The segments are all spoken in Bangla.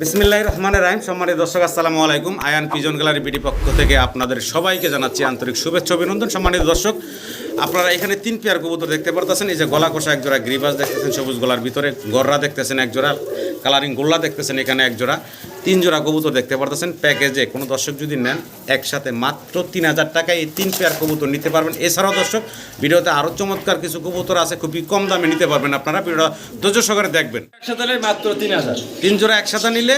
বিসমিল্লাহ রহমানের রাহিম। সম্মানিত দর্শক, আসসালামু আলাইকুম। আয়ান পিজন গ্যালারি বিডি পক্ষ থেকে আপনাদের সবাইকে জানাচ্ছি আন্তরিক শুভেচ্ছা অভিনন্দন। সম্মানিত দর্শক আপনারা এখানে তিন পেয়ার কবুতর দেখতে পারতেছেন এই যে গলা কষা এক জোড়া গ্রিবাস দেখতেছেন সবুজ গলার ভিতরে গররা দেখতেছেন এক জোড়া কালারিং গোল্লা দেখতেছেন এখানে এক জোড়া তিন জোড়া কবুতর দেখতে পারতেছেন প্যাকেজে কোনো দর্শক যদি নেন একসাথে মাত্র তিন হাজার টাকায় এই তিন পেয়ার কবুতর নিতে পারবেন। এছাড়াও দর্শক ভিডিওতে আরও চমৎকার কিছু কবুতর আছে খুবই কম দামে নিতে পারবেন আপনারা ভিডিওটা ধৈর্য সহকারে দেখবেন। একসাথে নিলে মাত্র তিন হাজার। তিন জোড়া একসাথে নিলে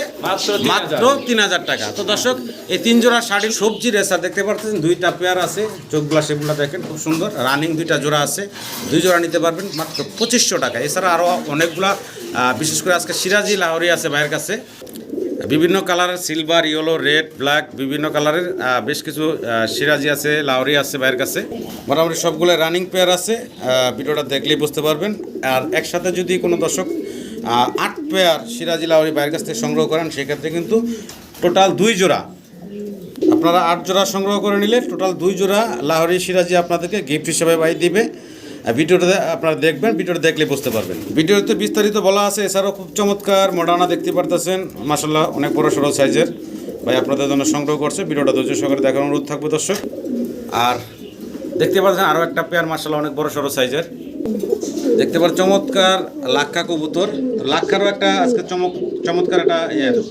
মাত্র তিন হাজার। টাকা। তো দর্শক এই তিন জোড়া শাড়ির সবজি রেসার দেখতে পারতেছেন দুইটা পেয়ার আছে চোখ চোখগুলা সেগুলো দেখেন খুব সুন্দর। রানিং দুইটা জোড়া আছে। দুই জোড়া নিতে পারবেন মাত্র পঁচিশশো টাকা। এছাড়া আরও অনেকগুলা বিশেষ করে আজকে সিরাজি লাহরি আছে ভাইয়ের কাছে। বিভিন্ন কালারের সিলভার ইয়েলো রেড ব্ল্যাক বিভিন্ন কালারের বেশ কিছু সিরাজি আছে, লাহরি আছে ভাইয়ের কাছে। মোটামুটি সবগুলো রানিং পেয়ার আছে। ভিডিওটা দেখলেই বুঝতে পারবেন। আর একসাথে যদি কোনো দর্শক আট পেয়ার সিরাজি লাহরি বাইরের কাছ থেকে সংগ্রহ করেন, সেক্ষেত্রে কিন্তু টোটাল দুই জোড়া আপনারা আট জোড়া সংগ্রহ করে নিলে টোটাল দুই জোড়া লাহরি সিরাজি আপনাদেরকে গিফট হিসেবে বাই দিবে। ভিডিওটা আপনারা দেখবেন, ভিডিওটা দেখলে বুঝতে পারবেন। ভিডিওতে বিস্তারিত বলা আছে, এছাড়াও খুব চমৎকার মডার্না দেখতে পারতেছেন। মাসাল্লাহ অনেক বড় সড়ো সাইজের। ভাই আপনাদের জন্য সংগ্রহ করছে, ভিডিওটা ধৈর্য সহকারে দেখার অনুরোধ থাকবে দর্শক। আর দেখতে পাচ্ছেন আরও একটা পেয়ার মাসাল্লাহ অনেক বড় সড়ো সাইজের। দেখতে পার চমৎকার লাক্ষা কবুতর। লাক্ষারও একটা আজকে চমক, চমৎকার একটা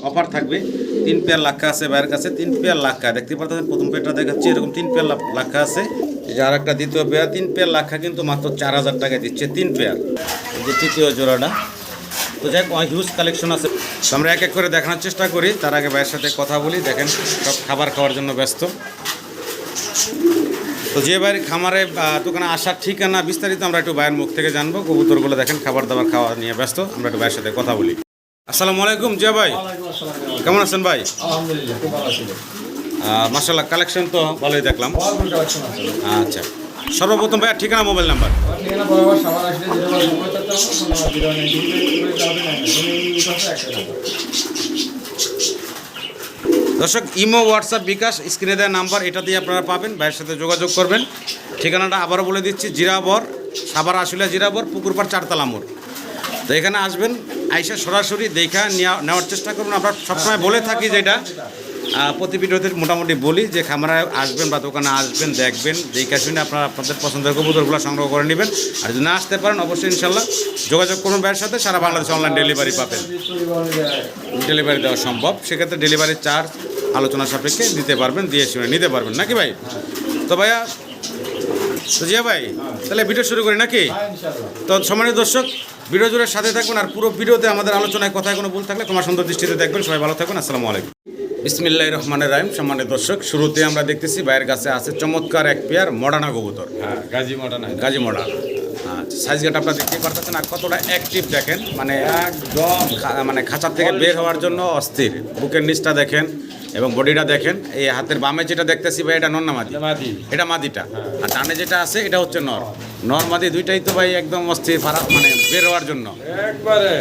অফার থাকবে। তিন পেয়ার লাক্ষা আছে বাইরের কাছে, তিন পেয়ার লাক্ষা দেখতে পাচ্ছেন প্রথম পেয়ারটা দেখাচ্ছি, এরকম তিন পেয়ার লাক্ষা আছে। এই যে আর একটা দ্বিতীয় পেয়ার, তিন পেয়ার লাক্ষা কিন্তু মাত্র চার হাজার টাকা দিচ্ছে, তিন পেয়ার। যে তৃতীয় জোড়াটা। তো যাই হিউজ কালেকশন আছে। আমরা এক এক করে দেখানোর চেষ্টা করি, তার আগে ভাইয়ের সাথে কথা বলি, দেখেন সব খাবার খাওয়ার জন্য ব্যস্ত। তো যে বাইরে খামারে দোকানে আসার ঠিকানা বিস্তারিত আমরা একটু ভাইয়ের মুখ থেকে জানব। কবুতরগুলো দেখেন, খাবার দাবার খাওয়া নিয়ে ব্যস্ত, আমরা একটু ভাইয়ের সাথে কথা বলি। আসসালামু আলাইকুম জিয়া ভাই কেমন আছেন ভাই মাসাল্লাহ কালেকশন তো ভালোই দেখলাম আচ্ছা সর্বপ্রথম ভাইয়ের ঠিকানা মোবাইল নাম্বার আসলে দর্শক ইমো হোয়াটসঅ্যাপ বিকাশ স্ক্রিনে দেওয়া নাম্বার এটা দিয়ে আপনারা পাবেন ভাইয়ের সাথে যোগাযোগ করবেন ঠিকানাটা আবারও বলে দিচ্ছি জিরাবর সাবার আশুলিয়া জিরাবর পুকুরপাড় চারতলা মোড় তো এখানে আসবেন আইসা সরাসরি দেখা নেওয়া- নেওয়ার চেষ্টা করবেন আমরা সবসময় বলে থাকি যেটা প্রতি ভিডিওতে মোটামুটি বলি যে খামারে আসবেন বা দোকানে আসবেন, দেখবেন, দেখা শুনে আপনারা আপনাদের পছন্দের কবুতরগুলো সংগ্রহ করে নেবেন। আর যদি না আসতে পারেন, অবশ্যই ইনশাল্লাহ যোগাযোগ করুন ব্যয়ের সাথে। সারা বাংলাদেশে অনলাইন ডেলিভারি পাবেন। ডেলিভারি দেওয়া সম্ভব। সেক্ষেত্রে ডেলিভারি চার্জ আলোচনা সাপেক্ষে দিতে পারবেন, দিয়ে শুনে নিতে পারবেন। নাকি ভাই? তো ভাইয়া তো জিয়া ভাই, তাহলে ভিডিও শুরু করি নাকি? তো সম্মানিত দর্শক ভিডিও জুড়ে সাথে থাকুন আর পুরো ভিডিওতে আমাদের আলোচনায় কথায় কোনো ভুল থাকলে তোমার সুন্দর দৃষ্টিতে দেখবেন। সবাই ভালো থাকুন আসসালামু আলাইকুম। বিসমিল্লাহ রহমানের রাহিম। সম্মানিত দর্শক শুরুতে আমরা দেখতেছি বাইরের কাছে আছে চমৎকার এক পেয়ার মডানা কবুতর। হ্যাঁ Gazi মডানা। Gazi modern size gate আপনারা দেখতে পারতেছেন। আর কতটা অ্যাক্টিভ দেখেন মানে একদম মানে খাঁচার থেকে বের হওয়ার জন্য অস্থির। বুকের নিচটা দেখেন এবং বডিটা দেখেন। এই হাতের বামে যেটা দেখতেছি ভাই এটা নর না মাদি? এটা মাদিটা। আর ডানে যেটা আছে এটা হচ্ছে নর। নর মাদি দুইটাই তো ভাই একদম অস্থির ফারা মানে বের হওয়ার জন্য। একবারে।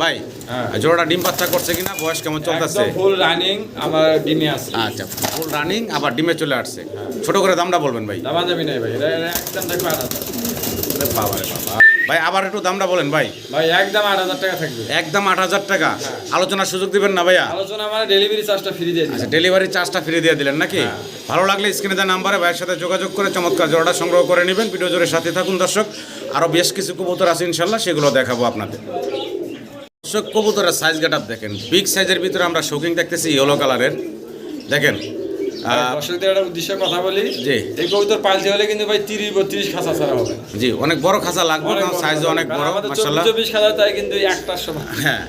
ভাই হ্যাঁ। জোড়াটা ডিম বাচ্চা করছে কিনা বয়স কেমন চলতেছে? ফুল রানিং আমার ডিমে আছে। আচ্ছা ফুল রানিং আবার ডিমে চলে আসছে। ছোট করে দামটা বলবেন ভাই। দামা দামি নাই ভাই এটা এটা একদম দেখো আট বাবা ভাই আবার একটু দামটা বলেন ভাই। ভাই একদম আট হাজার টাকা থাকবে। একদম আট হাজার টাকা। আলোচনার সুযোগ দিবেন না ভাইয়া? আলোচনা আমার ডেলিভারি চার্জটা ফ্রি দিয়ে আচ্ছা ডেলিভারি চার্জটা ফ্রি দিয়ে দিলেন নাকি? ভালো লাগলে স্ক্রিনে দেওয়া নাম্বারে ভাইয়ের সাথে যোগাযোগ করে চমৎকার জোড়াটা সংগ্রহ করে নেবেন। ভিডিও জোরে সাথে থাকুন দর্শক। আরও বেশ কিছু কবুতর আছে ইনশাল্লাহ সেগুলো দেখাবো আপনাদের। দর্শক কবুতরের সাইজ গেট দেখেন। বিগ সাইজের ভিতরে আমরা শৌকিং দেখতেছি ইয়েলো কালারের দেখেন দর্শকদের একটা উদ্দেশ্যে কথা বলি জি। এই কবুতর পালতে হলে কিন্তু ভাই তিরিশ বত্রিশ খাঁচা ছাড়া হবে। জি অনেক বড় খাঁচা লাগবে অনেক বড় আমাদের চব্বিশ চব্বিশ খাঁচা তাই কিন্তু এই সময় হ্যাঁ।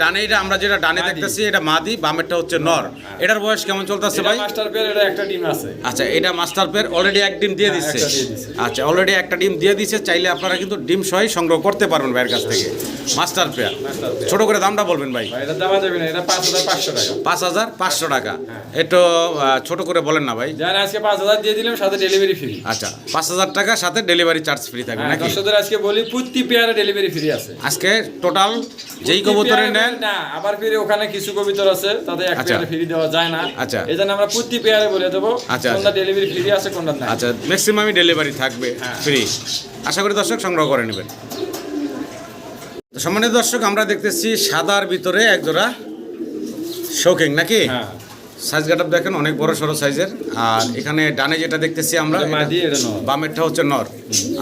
ডানে এটা আমরা যেটা ডানে। দেখতেছি এটা মাদি বামেরটা হচ্ছে নর। এটার বয়স কেমন চলতেছে ভাই? মাস্টার পেয়ার এটা একটা টিম আছে। আচ্ছা এটা মাস্টার পেয়ার অলরেডি এক ডিম দিয়ে হ্যাঁ, দিচ্ছে। আচ্ছা অলরেডি একটা ডিম দিয়ে দিচ্ছে চাইলে আপনারা কিন্তু ডিম সহই সংগ্রহ করতে পারবেন ভাইয়ের কাছ থেকে। Master pair. ছোট করে দামটা বলবেন ভাই। এটা দামা যাবে না এটা পাঁচ হাজার পাঁচশো টাকা। পাঁচ হাজার পাঁচশো টাকা। একটু আহ, ছোট করে বলেন না ভাই। জান আজকে পাঁচ হাজার দিয়ে দিলাম সাথে ডেলিভারি ফ্রি আচ্ছা পাঁচ হাজার টাকা সাথে ডেলিভারি চার্জ ফ্রি থাকবে নাকি? দর্শকদের আজকে বলি প্রতি পেয়ারে ডেলিভারি ফ্রি আছে। আজকে টোটাল যেই প্রতি কবুতরে পেয়ারে নেন না আবার ফিরে ওখানে কিছু কবিতর আছে তাদের এক আচ্ছা। পেয়ারে ফ্রি দেওয়া যায় না আচ্ছা। এই জন্য আমরা প্রতি পেয়ারে বলে দেবো আচ্ছা, কোনটা আচ্ছা। ডেলিভারি ফ্রি আছে কোনটা না আচ্ছা ম্যাক্সিমামই ডেলিভারি থাকবে হ্যাঁ। ফ্রি আশা করি দর্শক সংগ্রহ করে নেবেন সম্মানিত দর্শক আমরা দেখতেছি সাদার ভিতরে একজোড়া শৌখিন শৌকিং নাকি হ্যাঁ সাইজ গাটাপ দেখেন অনেক বড় সড়ো সাইজের আর এখানে ডানে যেটা দেখতেছি আমরা। বামেরটা হচ্ছে নর।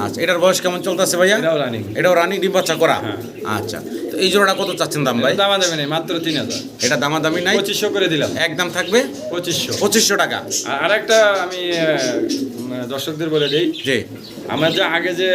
আচ্ছা এটার বয়স কেমন চলতেছে ভাইয়া? এটাও রানিং এটাও রানিং ডিম বাচ্চা করা। হ্যাঁ। আচ্ছা তো এই জোড়াটা কত চাচ্ছেন দাম ভাই? দামা দেবে না মাত্র তিন হাজার। এটা দামাদামি নাই? পঁচিশশো করে দিলাম। একদম থাকবে? পঁচিশশো। পঁচিশশো টাকা। আর আরেকটা আমি দর্শকদের বলে দিই। জি। আমরা যে আগে যে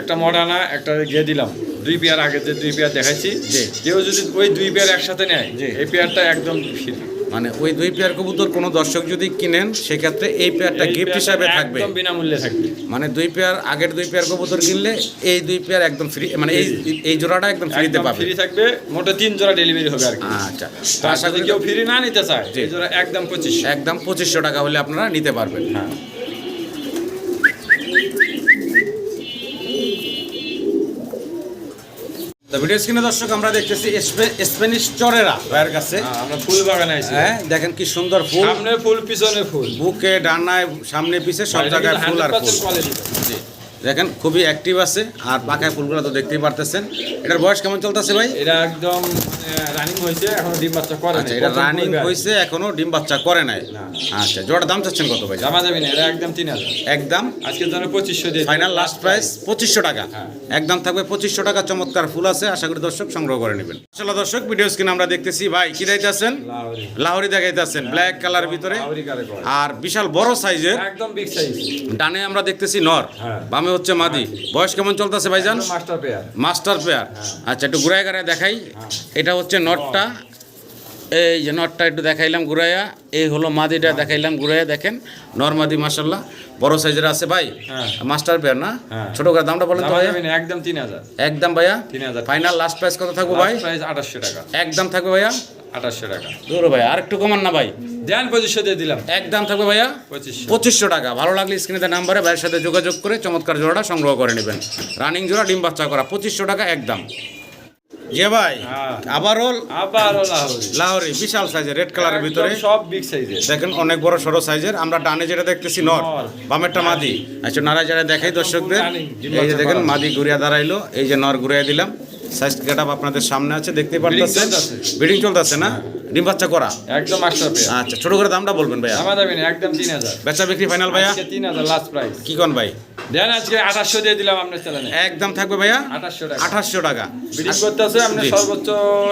একটা মডার্না একটা গিয়ে দিলাম। দুই পেয়ার আগে যে দুই পেয়ার দেখাইছি। জি। কেউ যদি ওই দুই পেয়ার একসাথে নেয়। এই পেয়ারটা একদম ফ্রি মানে ওই দুই পেয়ার কবুতর কোনো দর্শক যদি কিনেন সেক্ষেত্রে এই পেয়ারটা গিফট হিসাবে থাকবে। বিনামূল্যে থাকবে। মানে দুই পেয়ার আগের দুই পেয়ার কবুতর কিনলে এই দুই পেয়ার একদম ফ্রি মানে এই এই জোড়াটা একদম ফ্রিতে পাবে। ফ্রি থাকবে মোটে তিন জোড়া ডেলিভারি হবে আর কি। আচ্ছা তার সাথে আশা করি কেউ ফ্রি না নিতে চায় এই জোড়া একদম পঁচিশ একদম পঁচিশশো টাকা হলে আপনারা নিতে পারবেন। হ্যাঁ। ভিডিও স্ক্রিনে দর্শক আমরা দেখতেছি স্প্যানিশ চরেরা। ভাইয়ের কাছে। হ্যাঁ, আমরা ফুল বাগানে আছি হ্যাঁ দেখেন কি সুন্দর ফুল। সামনে ফুল পিছনে ফুল। বুকে ডানায় সামনে পিছে সব জায়গায় ফুল আর ফুল। জি। দেখেন খুবই অ্যাক্টিভ আছে। আর পাখায় ফুলগুলো তো দেখতেই পারতেছেন। এটার বয়স কেমন চলতেছে ভাই? এটা একদম রানিং হয়েছে এখন ডিম বাচ্চা করে আচ্ছা। এটা রানিং। হয়েছে এখনও ডিম বাচ্চা করে নাই। আচ্ছা জোড়ার দাম চাচ্ছেন কত ভাই? জামা যাবে না এটা একদম তিন হাজার। একদম। আজকের জন্য পঁচিশশো দিয়ে ফাইনাল লাস্ট প্রাইস পঁচিশশো টাকা। হ্যাঁ। একদম থাকবে পঁচিশশো টাকা চমৎকার ফুল আছে। আশা করি দর্শক সংগ্রহ করে নেবেন। আসলে দর্শক ভিডিও স্ক্রিন আমরা দেখতেছি। ভাই কি দেখাইতেছেন? লাহোরি। দেখাইতেছেন ব্ল্যাক কালার ভিতরে। আর বিশাল বড় সাইজের একদম বিগ সাইজ ডানে আমরা দেখতেছি নর। হ্যাঁ। বামে হচ্ছে মাদি। বয়স কেমন চলতেছে ভাইজান? মাস্টার পেয়ার মাস্টার পেয়ার আচ্ছা একটু ঘুরায় ঘুরায় দেখাই। এটা হচ্ছে নটটা। এই যে নটটা একটু দেখাইলাম ঘুরাইয়া এই হলো মাদিটা দেখাইলাম ঘুরাইয়া দেখেন। নর মাদি মাসাল্লাহ বড় সাইজের আছে ভাই। হ্যাঁ। মাস্টার পেয়ার না? হ্যাঁ। ছোট করে দামটা বলেন তো না একদম তিন হাজার। একদম ভাইয়া। 3000 ফাইনাল লাস্ট প্রাইস কত থাকব ভাই? প্রাইস আঠাশশো টাকা। একদম থাকবে ভাইয়া? আঠাশশো টাকা। দূর ভাই আর একটু কমান না ভাই। দেন পঁচিশশো দিয়ে দিলাম একদম থাকবে ভাইয়া? পঁচিশশো। টাকা। ভালো লাগলে স্ক্রিনে নাম্বারে ভাইয়ের সাথে যোগাযোগ করে চমৎকার জোড়াটা সংগ্রহ করে নেবেন। রানিং জোড়া ডিম বাচ্চা করা। পঁচিশশো টাকা একদম যে ভাই হ্যাঁ। আবারও আবার লাহোরি। বিশাল সাইজের রেড কালারের ভিতরে। সব বিগ সাইজের দেখেন অনেক বড় সরো সাইজের আমরা ডানে যেটা দেখতেছি নর। নর। বামেরটা মাদি। আচ্ছা নারা যারা দেখাই দর্শকদের। এই যে দেখেন মাদি ঘুরিয়া দাঁড়াইলো। এই যে নর ঘুরিয়া দিলাম। সাইজ গেট আপনাদের সামনে আছে দেখতে পারতেছেন। বিডিং চলতেছে না? ডিম বাচ্চা করা? একদম আচ্ছা ছোট করে দামটা বলবেন ভাইয়া। একদম তিন হাজার। বেচা বিক্রি ফাইনাল ভাইয়া? তিন হাজার লাস্ট প্রাইস কি কোন ভাই? দেন আজকে আঠাশশো দিয়ে দিলাম আপনার চ্যানেলে একদম থাকবে ভাইয়া? আঠাশশো টাকা। আঠাশশো টাকা। বিডিং করতেছে আপনি সর্বোচ্চ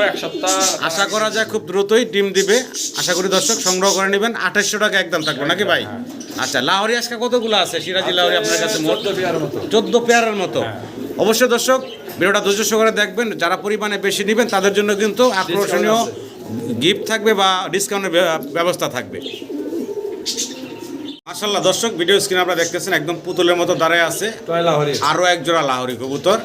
এক সপ্তাহ। আশা করা যায় খুব দ্রুতই ডিম দিবে। আশা করি দর্শক সংগ্রহ করে নেবেন। আঠাশশো টাকা একদম থাকবে নাকি ভাই? আচ্ছা লাহোরি আজকে কতগুলো আছে? সিরাজি লাহোরি আপনার কাছে মোট? চোদ্দ পেয়ারের মতো। হ্যাঁ। অবশ্যই দর্শক ভিডিওটা ধৈর্য সহকারে দেখবেন যারা পরিমাণে বেশি নেবেন তাদের জন্য কিন্তু আকর্ষণীয় গিফট থাকবে বা ডিসকাউন্টের ব্যবস্থা থাকবে। মাসাল্লাহ দর্শক ভিডিও স্ক্রিনে আপনারা দেখতেছেন একদম পুতুলের মতো দাঁড়ায় আছে। আরও এক জোড়া লাহরি কবুতর।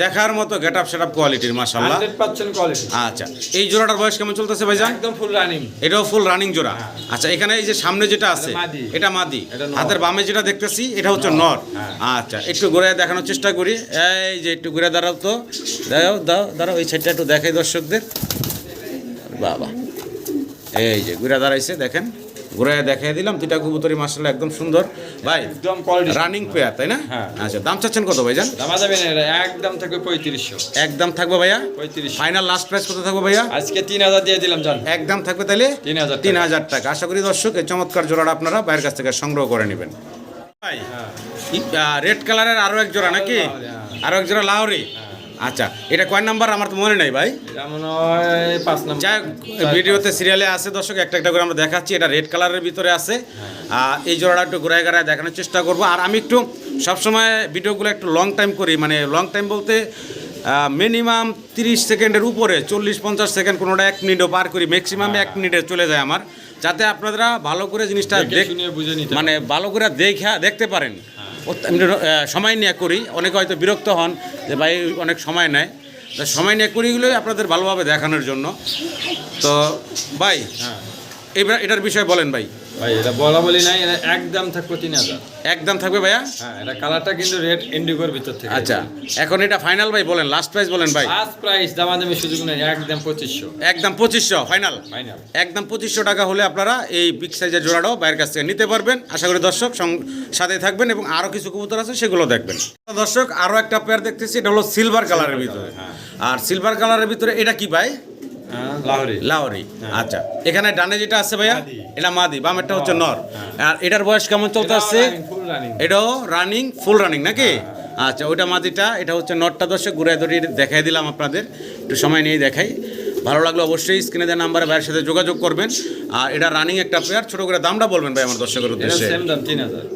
দেখার মতো গেট আপ সেট আপ কোয়ালিটির হান্ড্রেড পার্সেন্ট কোয়ালিটি আচ্ছা এই জোড়াটার বয়স কেমন চলতেছে ভাইজান? একদম ফুল রানিং এটাও ফুল রানিং জোড়া। আচ্ছা এখানে এই যে সামনে যেটা আছে এটা মাদি। হাতের বামে যেটা দেখতেছি এটা হচ্ছে নর। হ্যাঁ। আচ্ছা একটু ঘুরে দেখানোর চেষ্টা করি। এই যে একটু ঘুরে দাঁড়াও তো। দাও দাও দাঁড়াও এই সাইডটা একটু দেখাই দর্শকদের। বাবা। এই যে ঘুরে দাঁড়াইছে দেখেন। ঘুরে দেখাই দিলাম দুইটা কবুতরি মাসাল্লাহ একদম সুন্দর। ভাই একদম কোয়ালিটি রানিং পেয়ার তাই না? হ্যাঁ। আচ্ছা দাম চাচ্ছেন কত ভাইজান? জামা যাবে না একদম থাকবে পঁয়ত্রিশশো। একদম থাকবে ভাইয়া? পঁয়ত্রিশ ফাইনাল লাস্ট প্রাইস কত থাকবে ভাইয়া? আজকে তিন হাজার দিয়ে দিলাম জান। একদম থাকবে তাহলে তিন হাজার তিন হাজার টাকা। আশা করি দর্শক এই চমৎকার জোড়াটা আপনারা বাইরের কাছ থেকে সংগ্রহ করে নেবেন। ভাই রেড কালারের আরও এক জোড়া নাকি? হ্যাঁ। আরও এক জোড়া লাহরি আচ্ছা এটা কয় নাম্বার? আমার তো মনে নেই ভাই। হয় যাই ভিডিওতে সিরিয়ালে আছে দর্শক একটা একটা করে আমরা দেখাচ্ছি। এটা রেড কালারের ভিতরে আছে। আর এই জোড়াটা একটু ঘুরায় ঘুরায় দেখানোর চেষ্টা করব। আর আমি একটু সবসময় ভিডিওগুলো একটু লং টাইম করি। মানে লং টাইম বলতে মিনিমাম তিরিশ সেকেন্ডের উপরে চল্লিশ পঞ্চাশ সেকেন্ড কোনোটা এক মিনিটও পার করি। ম্যাক্সিমাম এক মিনিটে চলে যায় আমার। যাতে আপনারা ভালো করে জিনিসটা মানে ভালো করে দেখা দেখতে পারেন। সময় নিয়ে করি। অনেকে হয়তো বিরক্ত হন যে, ভাই, অনেক সময় নেয় তা সময় নিয়ে করিগুলোই আপনাদের ভালোভাবে দেখানোর জন্য। তো, ভাই হ্যাঁ এবার এটার বিষয়ে বলেন ভাই। ভাই এটা বলা বলি নাই এটা একদম থাকবে তিন হাজার। একদম থাকবে ভাইয়া? হ্যাঁ এটা কালারটা কিন্তু রেড ইন্ডিগোর ভিতর থেকে আচ্ছা এখন এটা ফাইনাল ভাই বলেন লাস্ট প্রাইস বলেন ভাই। লাস্ট প্রাইস দামা দামি সুযোগ নেই একদম পঁচিশশো। একদম পঁচিশশো ফাইনাল ফাইনাল একদম পঁচিশশো টাকা হলে আপনারা এই বিগ সাইজের জোড়াটাও বাইরের কাছ থেকে নিতে পারবেন। আশা করি দর্শক সাথে থাকবেন এবং আরও কিছু কবুতর আছে সেগুলো দেখবেন। দর্শক আরও একটা পেয়ার দেখতেছি এটা হলো সিলভার কালারের ভিতরে। হ্যাঁ। আর সিলভার কালারের ভিতরে এটা কি ভাই? লাহোরি। লাহরি আচ্ছা। এখানে ডানে যেটা আছে ভাইয়া এটা মাদি বাম একটা হচ্ছে নর। আর এটার বয়স কেমন চলতে আসছে? এটাও রানিং ফুল রানিং নাকি? আচ্ছা ওইটা মাদিটা এটা হচ্ছে নটটা দর্শক ঘুরে ধরে দেখাই দিলাম আপনাদের। একটু সময় নিয়ে দেখাই। ভালো লাগল অবশ্যই স্ক্রিনে দেওয়া নাম্বারে ভাইয়ের সাথে যোগাযোগ করবেন। আর এটা রানিং একটা পেয়ার ছোট করে দামটা বলবেন ভাই আমার দর্শকের উদ্দেশ্যে। দাম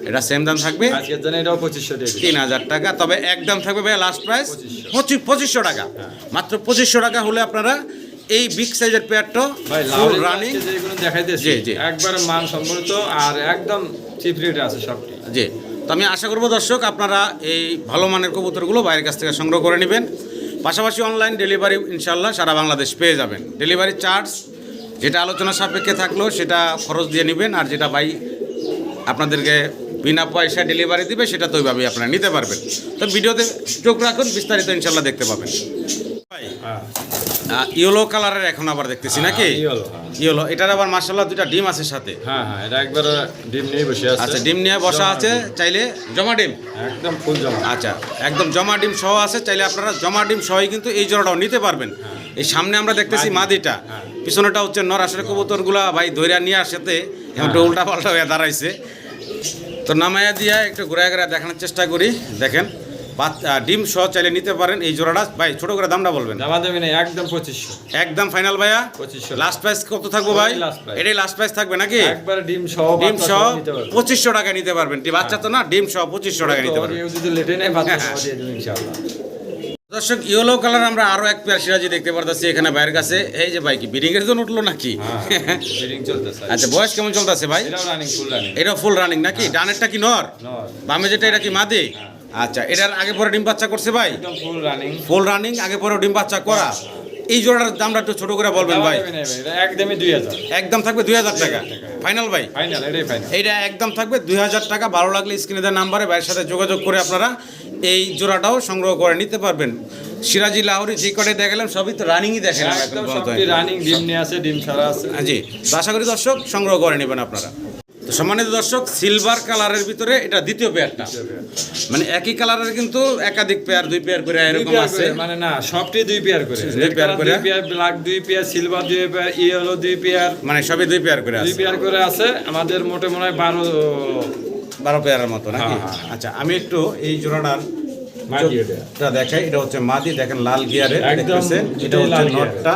এটা সেম দাম থাকবে। তিন হাজার টাকা তবে একদম থাকবে ভাই লাস্ট প্রাইস পঁচিশ পঁচিশশো টাকা। মাত্র পঁচিশশো টাকা হলে আপনারা এই বিগ সাইজের পেয়ারটা ভাই ফুল রানিং যেগুলো দেখাইতেছি জি, জি। একবারে মান সম্বলিত আর একদম চিপ রেটে আছে সবটি। জি। তো আমি আশা করব দর্শক আপনারা এই ভালো মানের কবুতরগুলো বাইরের কাছ থেকে সংগ্রহ করে নেবেন। পাশাপাশি অনলাইন ডেলিভারি ইনশাল্লাহ সারা বাংলাদেশ পেয়ে যাবেন। ডেলিভারি চার্জ যেটা আলোচনা সাপেক্ষে থাকল সেটা খরচ দিয়ে নেবেন আর যেটা বাই আপনাদেরকে বিনা পয়সা ডেলিভারি দিবে সেটা তো ওইভাবেই আপনারা নিতে পারবেন। তো ভিডিওতে চোখ রাখুন বিস্তারিত ইনশাল্লাহ দেখতে পাবেন। ইয়েলো কালারের এখন আবার দেখতেছি নাকি? ইয়েলো, হ্যাঁ। এটার আবার মার্শাল্লাহ দুইটা ডিম আছে সাথে। হ্যাঁ হ্যাঁ এটা একবারে ডিম নিয়ে বসে আছে। আচ্ছা ডিম নিয়ে বসা আছে চাইলে জমা ডিম? একদম ফুল জমা। আচ্ছা একদম জমা ডিম সহ আছে চাইলে আপনারা জমা ডিম সহই কিন্তু এই জোড়াটাও নিতে পারবেন। এই সামনে আমরা দেখতেছি মাদিটা। হ্যাঁ। পিছনেটা হচ্ছে নর আসলে কবুতরগুলা ভাই ধৈর্য নিয়ে আসাতে একটু উল্টা পাল্টা হয়ে দাঁড়াইছে। তো নামায়া দিয়া একটু ঘুরে ঘুরে দেখানোর চেষ্টা করি দেখেন। বাচ- আহ, ডিম সহ চাইলে নিতে পারেন। এই জোড়াটা ভাই ছোট করে দামটা বলবেন। না একদম পঁচিশশো। একদম ফাইনাল ভাইয়া? পঁচিশশো। লাস্ট প্রাইস কত থাকব ভাই। এটাই লাস্ট প্রাইস থাকবে নাকি? একবারে ডিম সহ ডিম বাচ্চা সহ পঁচিশশো টাকা নিতে পারবেন। বাচ্চা তো না ডিম সহ পঁচিশশো টাকা নিতে পারবেন। লেটে বাচ্চা ইনশাআল্লাহ। দর্শক ইয়েলো কালার আমরা আরও এক পেয়ার সিরাজি দেখতে পারতেছি এখানে বাইরের কাছে। এই যে ভাই কি বিডিং এর জন্য উঠল নাকি? হ্যাঁ আচ্ছা বয়স কেমন চলতেছে ভাই? এটা ফুল রানিং নাকি? ডানেরটা কি নর? নর। বামে যেটা এটা কি মাদি? আচ্ছা এটার আগে পরে ডিম বাচ্চা করছে ভাই? ফুল রানিং ফুল রানিং আগে পরে ডিম বাচ্চা করা। এই জোড়ার দামটা একটু ছোট করে বলবেন ভাই। একদমই দুই হাজার। একদম থাকবে দুই হাজার টাকা। ফাইনাল ভাই? ফাইনাল এটাই ফাইনাল এইটা একদম থাকবে দুই হাজার টাকা। ভালো লাগলে স্ক্রিনে দেওয়ার নাম্বারে ভাইয়ের সাথে যোগাযোগ করে আপনারা এই জোড়াটাও সংগ্রহ করে নিতে পারবেন। সিরাজি লাহরি যে কটে দেখালাম সবই তো রানিংই দেখেন। রানিং ডিম নিয়ে আছে ডিম ছাড়া আছে। জি আশা করি দর্শক সংগ্রহ করে নেবেন আপনারা। তো সম্মানিত দর্শক সিলভার কালারের ভিতরে এটা দ্বিতীয় পেয়ারটা মানে একই কালারের কিন্তু একাধিক পেয়ার দুই পেয়ার করে এরকম আছে। মানে না সবটি দুই পেয়ার করে। দুই পেয়ার করে? দুই পেয়ার ব্ল্যাক দুই পেয়ার সিলভার দুই পেয়ার ইয়েলো দুই পেয়ার মানে সবই দুই পেয়ার করে আছে। দুই পেয়ার করে আছে আমাদের মোটে মনে হয় বারো বারো পেয়ারের মতো নাকি? হ্যাঁ, হ্যাঁ। আচ্ছা আমি একটু এই জোড়াটার এটা। দেখাই এটা হচ্ছে মাদি দেখেন লাল দেখতেছেন? এটা হচ্ছে নটটা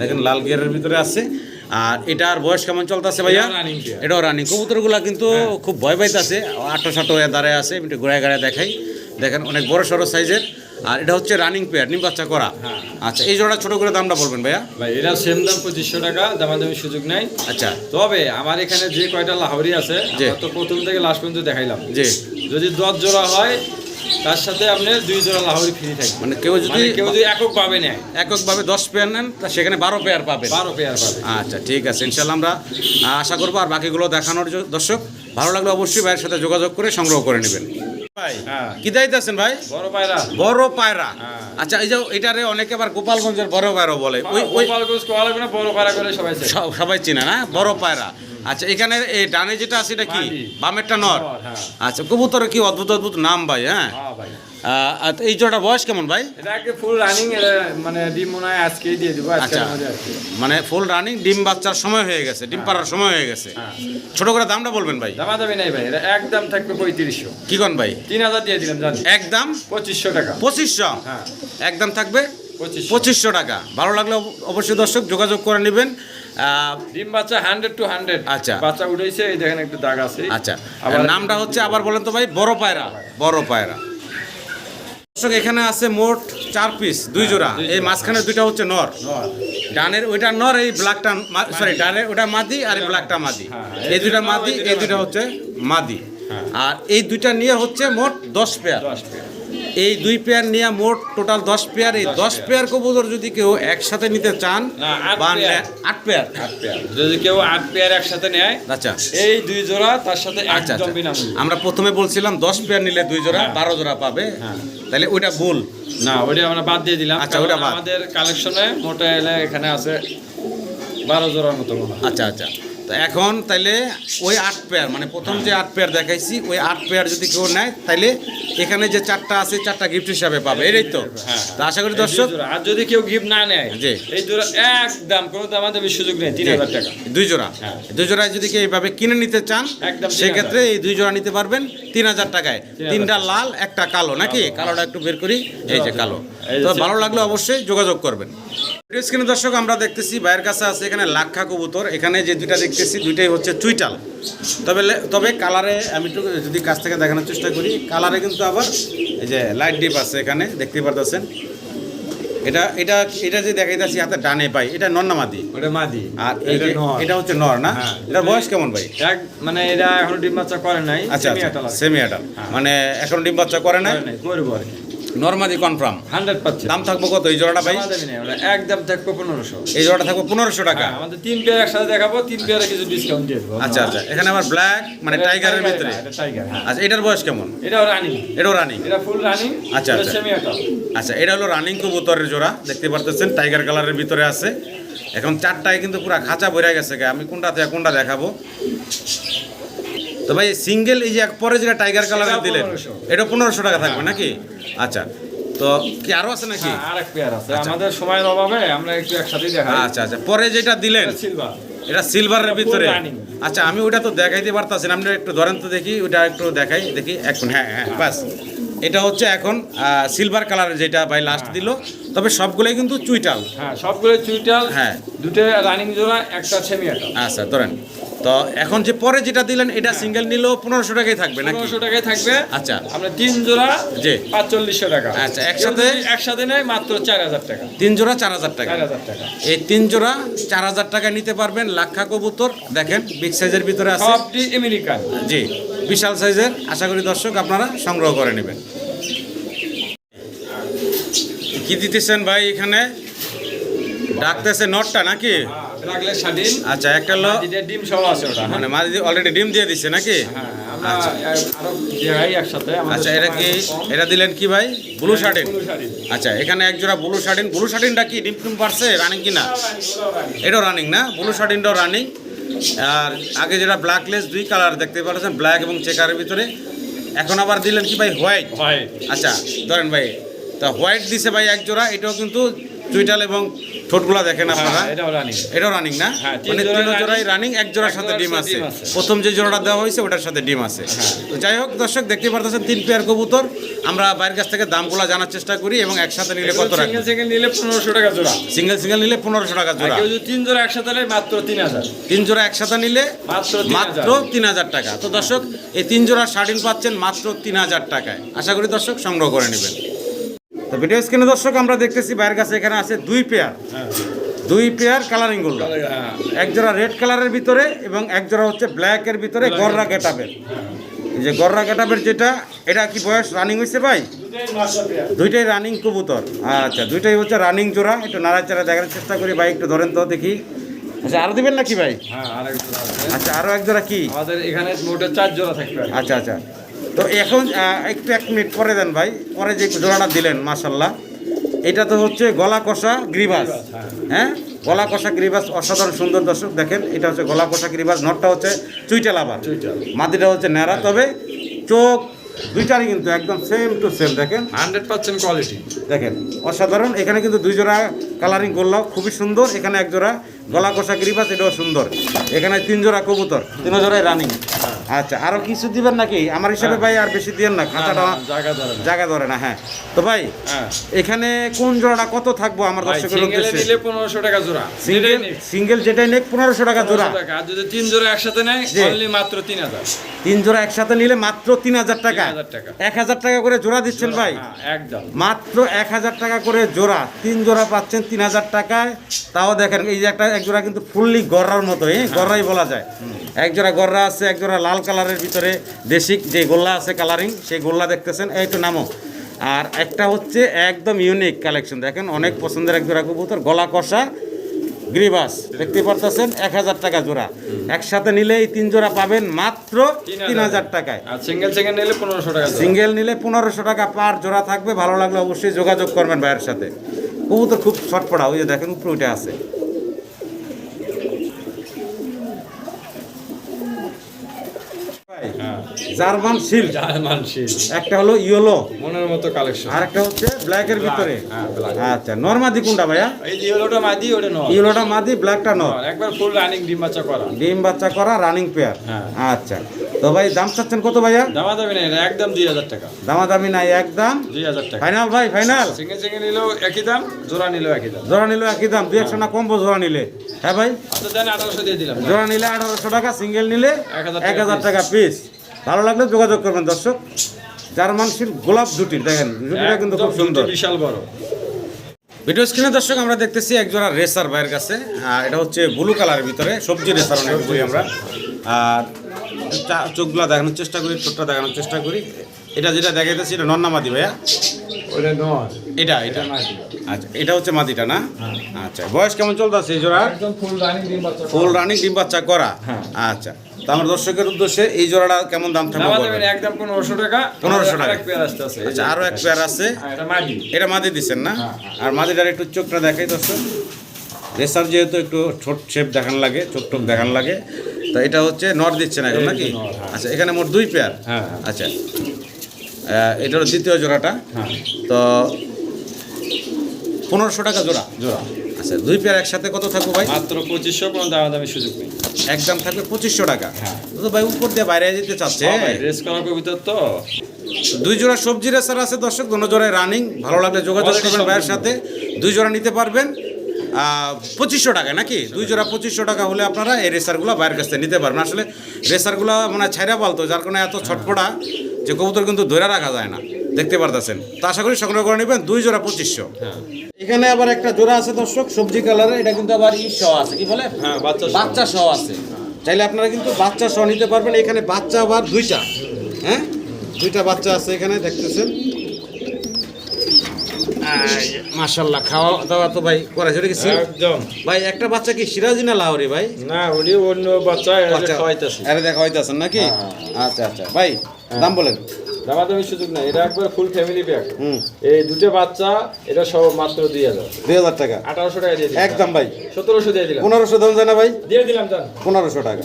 দেখেন লাল গিয়ারের ভিতরে আছে। আর এটার বয়স কেমন চলতেছে ভাইয়া? এটাও রানিং কবুতরগুলা কিন্তু খুব ভয় পাইতেছে। আটো সাটো হয়ে দাঁড়ায় আছে একটু ঘুরায় ঘুরায় দেখাই। দেখেন অনেক বড় সড়ো সাইজের। আর এটা হচ্ছে রানিং পেয়ার নিম বাচ্চা করা। হ্যাঁ। আচ্ছা এই জোড়া ছোট করে দামটা বলবেন ভাইয়া? ভাই এটা সেম দাম পঁচিশশো টাকা দামাদামি সুযোগ নাই। আচ্ছা। তবে আমার এখানে যে কয়টা লাহোরি আছে তো প্রথম থেকে লাস্ট পর্যন্ত দেখাইলাম। জি। যদি দশ জোড়া হয় তার সাথে আপনার দুই জোড়া লাহোরি ফ্রি থাকবে। মানে কেউ যদি মানে কেউ যদি একক পাবে নেয়। এককভাবে দশ পেয়ার নেন তা সেখানে বারো পেয়ার পাবে বারো পেয়ার পাবে আচ্ছা ঠিক আছে ইনশাল্লাহ আমরা আশা করব আর বাকিগুলো দেখানোর দর্শক ভালো লাগলে অবশ্যই ভাইয়ের সাথে যোগাযোগ করে সংগ্রহ করে নেবেন। ভাই। কি দায়িত্ব আছেন ভাই? বড় পায়রা। বড় পায়রা। হ্যাঁ। আচ্ছা এই যে এটারে অনেকে আবার গোপালগঞ্জের বড় পায়রা বলে। ওই ওই না বড় পায়রা করে সবাই সবাই চিনে না? বড় পায়রা। আচ্ছা এখানে এই ডানে যেটা আছে এটা কি? বামেরটা নর? হ্যাঁ। আচ্ছা কবুতরের কি অদ্ভুত অদ্ভুত নাম ভাই হ্যাঁ? হ্যাঁ ভাই। এই জোড়া বয়স কেমন ভাই? ফুল রানিং মানে ডিম মনে হয় আজকেই দিয়ে দিব আচ্ছা। মানে ফুল রানিং ডিম বাচ্চার সময় হয়ে গেছে ডিম পাড়ার সময় হয়ে গেছে। হ্যাঁ। ছোট করে দামটা বলবেন ভাই। দামা দামি নাই ভাই এটা একদম থাকবে পঁয়ত্রিশশো। কি কন ভাই? তিন হাজার দিয়ে দিলাম জানি। একদম? পঁচিশশো টাকা। পঁচিশশো? হ্যাঁ। একদম থাকবে? পঁচিশশো। টাকা। ভালো লাগলে অব- অবশ্যই দর্শক যোগাযোগ করে নেবেন। ডিম বাচ্চা হান্ড্রেড টু হান্ড্রেড আচ্ছা। বাচ্চা উঠেছে এই দেখেন একটু দাগ আছে। আচ্ছা। আবার নামটা হচ্ছে আবার বলেন তো ভাই বড় পায়রা। বড় পায়রা। দর্শক এখানে আছে মোট চার পিস দুই জোড়া। এই মাঝখানে দুইটা হচ্ছে নর। নর। ডানের ওইটা নর এই ব্ল্যাকটা সরি ডানের ওটা মাদি আর এই ব্ল্যাকটা মাদি। হ্যাঁ, এই দুইটা মাদি এই দুইটা হচ্ছে মাদি। হ্যাঁ। আর এই দুইটা নিয়ে হচ্ছে মোট দশ পেয়ার এই দুই পেয়ার নিয়ে মোট টোটাল দশ পেয়ার। এই দশ পেয়ার। কবুতর যদি কেউ একসাথে নিতে চান আট বা পেয়ার। আট পেয়ার। আট পেয়ার। যদি কেউ আট পেয়ার একসাথে নেয় আচ্ছা। এই দুই জোড়া তার সাথে আচ্ছা আচ্ছা। আমরা প্রথমে বলছিলাম দশ পেয়ার নিলে দুই জোড়া হ্যাঁ। বারো জোড়া পাবে। হ্যাঁ। তাহলে ওইটা ভুল। না ওইটা আমরা বাদ দিয়ে দিলাম। আচ্ছা, ওইটা আমাদের কালেকশনে মোটা এখানে আছে বারো জোড়ার মতো আচ্ছা আচ্ছা। তো এখন তাইলে ওই আট পেয়ার মানে প্রথম যে আট পেয়ার দেখাইছি ওই আট পেয়ার যদি কেউ নেয় তাইলে এখানে যে চারটা আছে চারটা গিফট হিসাবে পাবে। এটাই তো। হ্যাঁ। তো আশা করি দর্শক আর যদি কেউ গিফট না নেয় জি। এই জোড়া একদম কোনো দামাদামি সুযোগ নেই তিন হাজার টাকা। দুই জোড়া। হ্যাঁ। দুই জোড়া যদি কেউ এইভাবে কিনে নিতে চান একদম সেক্ষেত্রে এই দুই জোড়া নিতে পারবেন তিন হাজার টাকায়। তিনটা লাল একটা কালো। নাকি? কালোটা একটু বের করি। এই যে কালো। তো ভালো লাগলে অবশ্যই যোগাযোগ করবেন। স্ক্রিনে দর্শক আমরা দেখতেছি বাইরের কাছে আছে এখানে লাক্ষা কবুতর। এখানে যে দুইটা দেখতেছি দুইটাই হচ্ছে চুইটাল তবে তবে কালারে আমি একটু যদি কাছ থেকে দেখানোর চেষ্টা করি কালারে কিন্তু আবার এই যে লাইট ডিপ আছে এখানে দেখতে পারতেছেন এটা এটা এটা যে দেখাইতেছি হাতে ডানে পাই এটা নন্নামাদি ওটা মাদি আর এটা নর। এটা হচ্ছে নর না হ্যাঁ। এটার বয়স কেমন ভাই এক মানে এটা এখন ডিম বাচ্চা করে নাই আচ্ছা আচ্ছা। সেমি অ্যাডাল হ্যাঁ। মানে এখন ডিম বাচ্চা করে না করে নাই, করব আর কি। নর্মাদি কনফার্ম হান্ড্রেড পাচ্ছেন দাম থাকব কত? এই জোড়াটা ভাই? ওটা একদম থাকব পনেরোশো। এই জোড়াটা থাকব পনেরোশো টাকা। হ্যাঁ, আমাদের তিন পেয়ার একসাথে দেখাবো তিন পেয়ারে কিছু ডিসকাউন্ট দিয়ে দেবো। আচ্ছা আচ্ছা এখানে আমার ব্ল্যাক মানে টাইগারের ভিতরে। হ্যাঁ, টাইগার হ্যাঁ। আচ্ছা এটার বয়স কেমন? এটাও রানিং এটাও রানিং এটা ফুল রানিং আচ্ছা, আচ্ছা। আচ্ছা এটা হলো রানিং কবুতরের জোড়া দেখতে পারতেছেন টাইগার কালারের ভিতরে আছে। এখন চারটায় কিন্তু পুরো খাঁচা ভরে গেছে। আমি কোনটা থেকে কোনটা দেখাবো? তো ভাই সিঙ্গেল এই যে এক পরে যেটা টাইগার কালারের সেটা দিলেন এটা পনেরোশো টাকা থাকবে নাকি? আচ্ছা তো কি আরও আছে নাকি? হ্যাঁ, আরেক পেয়ার আছে। আচ্ছা। আমাদের সময়ের অভাবে আমরা একটু একসাথেই দেখাই। আচ্ছা আচ্ছা। পরে যেটা দিলেন সিলভার এটা সিলভারের ভিতরে। আচ্ছা আমি ওটা তো দেখাইতে পারতাছি না। আপনি একটু ধরেন তো দেখি ওটা একটু দেখাই দেখি এখন হ্যাঁ হ্যাঁ বাস। এটা হচ্ছে এখন সিলভার কালারের যেটা ভাই লাস্ট দিল। তবে সবগুলোই কিন্তু চুইটাল। হ্যাঁ সবগুলোই চুইটাল। হ্যাঁ। দুটো রানিং জোড়া একটা সেমি আচ্ছা ধরেন। তো এখন যে পরে যেটা দিলেন এটা সিঙ্গেল নিলেও পনেরোশো টাকাই থাকবে নাকি? পনেরোশো টাকায় থাকবে। আচ্ছা। আমরা তিন জোড়া জি। পাঁচচল্লিশশো টাকা। আচ্ছা, একসাথে? একসাথে নেয় মাত্র চার হাজার টাকা। তিন জোড়া চার হাজার টাকা। চার হাজার টাকা। এই তিন জোড়া চার হাজার টাকা নিতে পারবেন লাক্ষা কবুতর। দেখেন বিগ সাইজের ভিতরে আছে। সবটি আমেরিকান জি বিশাল সাইজের আশা করি দর্শক আপনারা সংগ্রহ করে নেবেন। কি দিতেছেন ভাই এখানে? ডাকতেছে নটটা নাকি? রাখলে স্বাধীন। আচ্ছা একটা হলো ডিম সহ আছে ওটা হ্যাঁ। মানে মাঝে অলরেডি ডিম দিয়ে দিচ্ছে নাকি? হ্যাঁ, একসাথে আমাদের আচ্ছা এটা কি এটা দিলেন কি ভাই? ব্লু শার্টিন? আচ্ছা এখানে এক জোড়া ব্লু শার্টিন। ব্লু শার্টিনটা কি ডিম টিম পারছে? রানিং ওটাও রানিং। এটাও রানিং না? ব্লু শার্টিনটাও রানিং আর আগে যেটা ব্ল্যাকলেস দুই কালার দেখতে পাচ্ছেন ব্ল্যাক এবং চেকারের ভিতরে। এখন আবার দিলেন কি ভাই হোয়াইট আচ্ছা ধরেন ভাই তা হোয়াইট দিছে ভাই এক জোড়া এটাও কিন্তু চুইটাল এবং ঠোঁটগুলা দেখেন আপনারা। হ্যাঁ, এটাও রানিং এটাও রানিং না? হ্যাঁ, মানে তিন জোড়াই রানিং এক জোড়ার সাথে ডিম আছে। প্রথম যে জোড়াটা দেওয়া হয়েছে ওটার সাথে ডিম আছে। তো যাই হোক দর্শক দেখতে পারতেছেন তিন পেয়ার কবুতর। আমরা বাইরের কাছ থেকে দামগুলো জানার চেষ্টা করি এবং একসাথে নিলে কত রাখবে সিঙ্গেল সিঙ্গেল নিলে পনেরোশো টাকা জোড়া। সিঙ্গেল সিঙ্গেল নিলে পনেরোশো টাকা জোড়া। কেউ যদি তিন জোড়া একসাথে নিলে মাত্র তিন হাজার। তিন জোড়া একসাথে নিলে মাত্র তিন মাত্র হাজার। তিন হাজার টাকা। তো দর্শক এই তিন জোড়া শার্টিন পাচ্ছেন মাত্র তিন হাজার টাকায়। আশা করি দর্শক সংগ্রহ করে নেবেন। তো ভিডিও স্ক্রিনে দর্শক আমরা দেখতেছি বাইরের কাছে এখানে আছে দুই পেয়ার দুই পেয়ার কালারিংগুলো হ্যাঁ। এক জোড়া রেড কালারের ভিতরে এবং এক জোড়া হচ্ছে ব্ল্যাকের ভিতরে গররা গেটাপের যে গররা গেটাপের যেটা এটা কি বয়স? রানিং হয়েছে ভাই? দুইটাই রানিং কবুতর। আচ্ছা দুইটাই হচ্ছে রানিং জোড়া। একটু নাড়াচাড়া দেখার চেষ্টা করি ভাই একটু ধরেন তো দেখি। আচ্ছা আরও দিবেন নাকি ভাই? হ্যাঁ। আচ্ছা আরও এক জোড়া কি? আমাদের এখানে মোটে চার জোড়া থাকবে। আচ্ছা আচ্ছা। তো এখন একটু এক মিনিট পরে দেন ভাই। পরে যে জোড়াটা দিলেন মাসাল্লাহ এটা তো হচ্ছে গলা কষা গ্রিবাস হ্যাঁ। গলা কষা গ্রিবাস অসাধারণ সুন্দর দর্শক। দেখেন এটা হচ্ছে গলা কষা গ্রিবাস নটটা হচ্ছে আবার চুইটাল। মাদিটা হচ্ছে ন্যাড়া তবে চোখ দুইটারই কিন্তু একদম সেম টু সেম দেখেন। হান্ড্রেড পার্সেন্ট কোয়ালিটি দেখেন অসাধারণ। এখানে কিন্তু দুই জোড়া কালারিং গোল্লাও খুবই সুন্দর। এখানে এক জোড়া গলা কষা গিরিবাস এটাও সুন্দর। এখানে তিন জোড়া কবুতর তিন জোড়ায় রানিং আচ্ছা আরও কিছু দিবেন নাকি? আমার হিসাবে ভাই আর বেশি দিয়েন না খাঁচাটা জায়গা ধরে না। জায়গা ধরে না হ্যাঁ। তো ভাই হ্যাঁ। এখানে কোন জোড়াটা কত থাকব আমার দর্শকের সিঙ্গেলে উদ্দেশ্যে? নিলে পনেরোশো টাকা জোড়া সিঙ্গেল সিঙ্গেল যেটাই নেক পনেরোশো টাকা জোড়া। আর যদি তিন জোড়া একসাথে নেয় অনলি মাত্র তিন হাজার। তিন জোড়া একসাথে নিলে মাত্র তিন হাজার টাকা। 3,000 টাকা। এক হাজার টাকা করে জোড়া দিচ্ছেন ভাই? হ্যাঁ, একদম। মাত্র এক হাজার টাকা করে জোড়া। তিন জোড়া পাচ্ছেন তিন হাজার টাকায়। তাও দেখেন এই যে একটা এক জোড়া কিন্তু ফুললি গররার মতো হ্যাঁ গররাই বলা যায়। এক জোড়া গররা আছে এক জোড়া লাল কালারের ভিতরে দেশি যে গোল্লা আছে কালারিং সেই গোল্লা দেখতেছেন এই একটু নামো। আর একটা হচ্ছে একদম ইউনিক কালেকশন দেখেন অনেক পছন্দের এক জোড়া কবুতর গলা কষা গ্রিবাস দেখতে পারতেছেন এক হাজার টাকা জোড়া। একসাথে নিলে এই তিন জোড়া পাবেন মাত্র তিন হাজার টাকায়। সিঙ্গেল সিঙ্গেল নিলে পনেরোশো টাকা সিঙ্গেল নিলে পনেরোশো টাকা পার জোড়া থাকবে। ভালো লাগলে অবশ্যই যোগাযোগ করবেন ভাইয়ের সাথে। কবুতর খুব ছটপড়া ওই যে দেখেন উপরে উঠে আছে। জার্মান সিল্ক জার্মান শীল একটা হলো ইয়েলো। মনের মতো কালেকশন আর একটা হচ্ছে ব্ল্যাকের ভিতরে। হ্যাঁ, আচ্ছা নরমাদি কোনটা ভাইয়া? এই যে ইয়েলোটা মাদি ওটা নয় ইয়েলোটা মাদি ব্ল্যাকটা নর। একবার ফুল রানিং ডিম বাচ্চা করা। ডিম বাচ্চা করা রানিং পেয়ার হ্যাঁ। আচ্ছা তো ভাই দাম চাচ্ছেন কত ভাইয়া? দামা দামি নেই একদম দুই হাজার টাকা। দামাদামি নাই একদম। দুই হাজার টাকা। ফাইনাল ভাই ফাইনাল সিঙ্গেল সিঙ্গেল নিলেও একই দাম জোড়া নিলেও একই দাম। জোড়া নিলে একই দাম দুই একশো না কমবো জোড়া নিলে। হ্যাঁ ভাই? আচ্ছা আঠারোশো দিয়ে দিলাম। জোড়া নিলে আঠারোশো টাকা সিঙ্গেল নিলে এক হাজার টাকা পিস ভালো লাগলে যোগাযোগ করবেন দর্শক। জার্মান সিল্ক গোলাপ দুটি দেখেন জুটিটা কিন্তু খুব সুন্দর। বিশাল বড়। ভিডিও স্ক্রিনে দর্শক আমরা দেখতেছি একজোড়া রেসার ভাইয়ের কাছে। আর এটা হচ্ছে ব্লু কালারের ভিতরে সবজি রেসার অনেক বলি আমরা। আর চোখগুলা দেখানোর চেষ্টা করি ঠোঁটটা দেখানোর চেষ্টা করি। এটা যেটা দেখাইতেছি এটা নন্নামাদি ভাইয়া। ওটা নয় এটা এটা। আচ্ছা এটা হচ্ছে না? আচ্ছা বয়স কেমন চলতেছে এই জোড়া ফুল রানিং ডিম বাচ্চা ফুল রানিং ডিম বাচ্চা করা? হ্যাঁ। আচ্ছা তো আমার দর্শকের উদ্দেশ্যে এই জোড়াটা কেমন দাম থাকবে একদম টাকা। 1500 টাকা। এক পেয়ার আছে। আচ্ছা আরও এক পেয়ার আছে। হ্যাঁ, এটা মাদি এটা মাদি দিচ্ছেন না? হ্যাঁ, আর মাদিটার একটু চোখটা দেখাই দর্শক। রেসার যেহেতু একটু ছোট শেপ দেখান লাগে চোখ টোক দেখান লাগে তো এটা হচ্ছে নট দিচ্ছেন এখন নাকি? হ্যাঁ। আচ্ছা এখানে মোট দুই পেয়ার হ্যাঁ, হ্যাঁ। আচ্ছা। এটা হলো দ্বিতীয় জোড়াটা। তো পনেরোশো টাকা জোড়া। জোড়া। আচ্ছা দুই পেয়ার একসাথে কত থাকব ভাই? মাত্র পঁচিশশো কোনো দামা দামি সুযোগ নেই। একদম থাকবে পঁচিশশো টাকা। হ্যাঁ। তো ভাই উপর দিয়ে বাইরে যেতে চাচ্ছে। রেস করা কবিতার তো। দুই জোড়া সবজি রেসার আছে দর্শক দুটো জোড়ায় রানিং ভালো লাগলে যোগাযোগ করবেন ভাইয়ের সাথে। দুই জোড়া নিতে পারবেন। পঁচিশশো টাকা নাকি? দুই জোড়া পঁচিশশো টাকা হলে আপনারা এই রেসারগুলো বাইরের কাছ থেকে নিতে পারবেন। আসলে রেসারগুলো মানে ছাইরা পালতো যার কারণে এত ছটপটা। যে কবুতর কিন্তু ধরে রাখা যায় না দেখতে পারতেছেন। তা আশা করি সংগ্রহ করে নেবেন দুই জোড়া পঁচিশশো। হ্যাঁ। এখানে আবার একটা জোড়া আছে দর্শক সবজি কালারের এটা কিন্তু আবার ই সহ আছে কি বলে? হ্যাঁ বাচ্চা সহ। বাচ্চা সহ আছে। চাইলে আপনারা কিন্তু বাচ্চা সহ নিতে পারবেন এখানে বাচ্চা আবার দুইটা হ্যাঁ? দুইটা বাচ্চা আছে এখানে দেখতেছেন। মাশাল্লাহ খাওয়া দাওয়া তো ভাই করা সেটা কি একদম। ভাই একটা বাচ্চা কি সিরাজি না লাহরি ভাই? না উনি অন্য বাচ্চা আচ্ছা খাওয়াইতেছে। আরে দেখা হইতাছেন নাকি? হ্যাঁ, আচ্ছা আচ্ছা। ভাই দাম বলেন। দামা দামি সুযোগ নাই এটা একবার ফুল ফ্যামিলি হুম। এই দুটো বাচ্চা এটা সব মাত্র দুই হাজার। দুই হাজার টাকা। আঠারোশো টাকা দিয়ে দিলাম। একদম ভাই। সতেরোশো দিয়ে দিলাম। পনেরোশো দাম যায় না ভাই? দিয়ে দিলাম জান পনেরোশো টাকা।